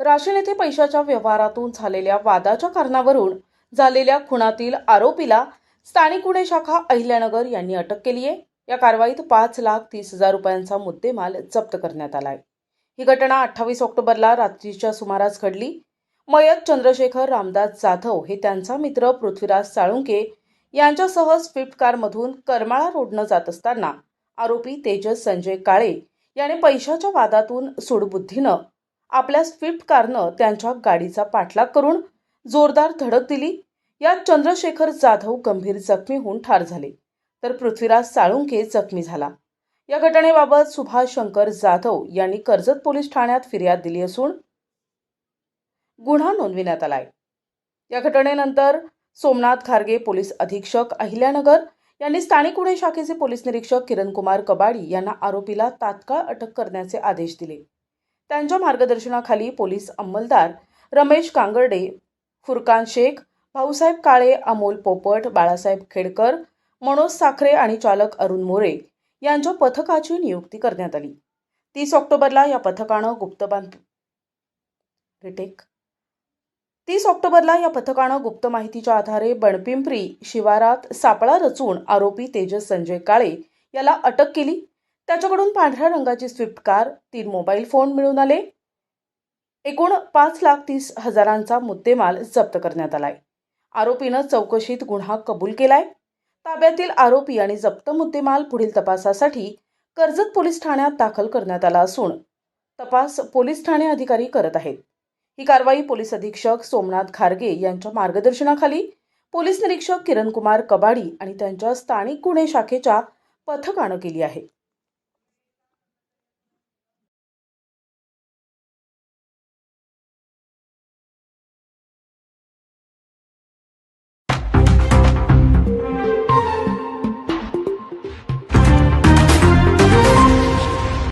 राशीन येथे पैशाच्या व्यवहारातून झालेल्या वादाच्या कारणावरून झालेल्या खुणातील आरोपीला स्थानिक गुन्हे शाखा अहिल्यानगर यांनी अटक केली आहे. या कारवाईत पाच लाख तीस हजार रुपयांचा मुद्देमाल जप्त करण्यात आलाय. ही घटना अठ्ठावीस ऑक्टोबरला रात्रीच्या सुमारास घडली. मयत चंद्रशेखर रामदास जाधव हे त्यांचा मित्र पृथ्वीराज साळुंके यांच्यासह स्विफ्ट कारमधून करमाळा रोडनं जात असताना आरोपी तेजस संजय काळे याने पैशाच्या वादातून सुडबुद्धीनं आपल्या स्विफ्ट कारनं त्यांच्या गाडीचा पाठलाग करून जोरदार धडक दिली. यात चंद्रशेखर जाधव गंभीर जखमी होऊन ठार झाले. तर पृथ्वीराज साळुंके जखमी झाला. या घटनेबाबत सुभाष शंकर जाधव यांनी कर्जत पोलीस ठाण्यात फिर्याद दिली असून गुन्हा नोंदविण्यात आलाय. या घटनेनंतर सोमनाथ खारगे पोलीस अधीक्षक अहिल्यानगर यांनी स्थानिक गुन्हे शाखेचे पोलीस निरीक्षक किरणकुमार कबाडी यांना आरोपीला तात्काळ अटक करण्याचे आदेश दिले. त्यांच्या मार्गदर्शनाखाली पोलीस अंमलदार रमेश कांगर्डे फुरकान शेख भाऊसाहेब काळे अमोल पोपट बाळासाहेब खेडकर मनोज साखरे आणि चालक अरुण मोरे यांच्या पथकाची नियुक्ती करण्यात आली. तीस ऑक्टोबरला या पथकानं गुप्तबान रिटेक तीस ऑक्टोबरला या पथकानं गुप्त माहितीच्या आधारे बणपिंपरी शिवारात सापळा रचून आरोपी तेजस संजय काळे याला अटक केली. त्याच्याकडून पांढऱ्या रंगाची स्विफ्ट कार तीन मोबाईल फोन मिळून आले. एकूण पाच लाख तीस हजारांचा मुद्देमाल जप्त करण्यात आलाय. आरोपीनं चौकशीत गुन्हा कबूल केलाय. ताब्यातील आरोपी आणि जप्त मुद्देमाल पुढील तपासासाठी कर्जत पोलीस ठाण्यात दाखल करण्यात आला असून तपास पोलीस ठाणे अधिकारी करत आहेत. ही कारवाई पोलीस अधीक्षक सोमनाथ खारगे यांच्या मार्गदर्शनाखाली पोलीस निरीक्षक किरणकुमार कबाडी आणि त्यांच्या स्थानिक गुन्हे शाखेच्या पथकानं केली आहे.